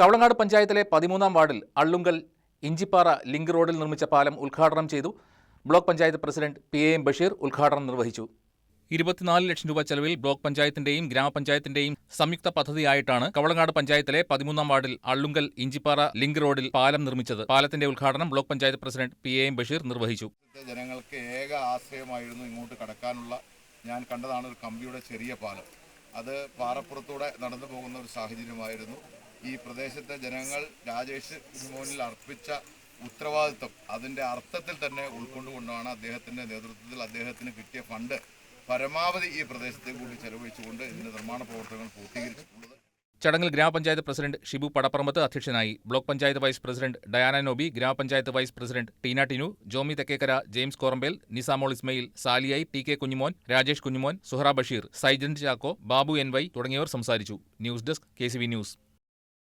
കവളങ്ങാട് പഞ്ചായത്തിലെ പതിമൂന്നാം വാർഡിൽ അള്ളുങ്കൽ ഇഞ്ചിപ്പാറ ലിങ്ക് റോഡിൽ നിർമ്മിച്ച പാലം ഉദ്ഘാടനം ചെയ്തു block panchayat president P A M Basheer ഉദ്ഘാടനം നിർവഹിച്ചു. ഇരുപത്തിനാല് ലക്ഷം രൂപ ചെലവിൽ ബ്ലോക്ക് പഞ്ചായത്തിന്റെയും ഗ്രാമപഞ്ചായത്തിന്റെയും സംയുക്ത പദ്ധതിയായിട്ടാണ് കവളങ്ങാട് പഞ്ചായത്തിലെ പതിമൂന്നാം വാർഡിൽ അള്ളുങ്കൽ ഇഞ്ചിപ്പാറ ലിങ്ക് റോഡിൽ പാലം നിർമ്മിച്ചത്. പാലത്തിന്റെ ഉദ്ഘാടനം block panchayat president P A M Basheer നിർവഹിച്ചു. ജനങ്ങൾക്ക് ഏക ആശ്രയമായിരുന്നു ഇങ്ങോട്ട് കടക്കാനുള്ള ഞാൻ കണ്ടതാണ് ഒരു കമ്പിയുടെ ചെറിയ പാലം. അത് പാറപ്പുറത്തൂടെ നടന്നു പോകുന്ന ഒരു സാഹചര്യമായിരുന്നു. ഈ പ്രദേശത്തെ ജനങ്ങൾ രാജേഷ് മോഹനിൽ അർപ്പിച്ച ഉത്തരവാദിത്വം അതിന്റെ അർത്ഥത്തിൽ തന്നെ ഉൾക്കൊണ്ടുകൊണ്ടാണ് അദ്ദേഹത്തിന്റെ നേതൃത്വത്തിൽ അദ്ദേഹത്തിന് കിട്ടിയ ഫണ്ട് പരമാവധി ഈ പ്രദേശത്തെ കൂടി ചെലവഴിച്ചുകൊണ്ട് ഇതിന്റെ നിർമ്മാണ പ്രവർത്തനങ്ങൾ പൂർത്തീകരിച്ചിട്ടുള്ളത്. ചടങ്ങിൽ ഗ്രാമപഞ്ചായത്ത് പ്രസിഡന്റ് ഷിബു പടപ്പറമ്പത്ത് അധ്യക്ഷനായി block panchayat vice president Diana Noby ഗ്രാമപഞ്ചായത്ത് vice president Teena Tinu Jomy Thekkekara James Korampel Nisamol Ismail സാലിയായി T K Kunjumon Rajesh Kunjumon Suhara Basheer Saijan Chacko Babu N Y തുടങ്ങിയവർ സംസാരിച്ചു. News desk K news.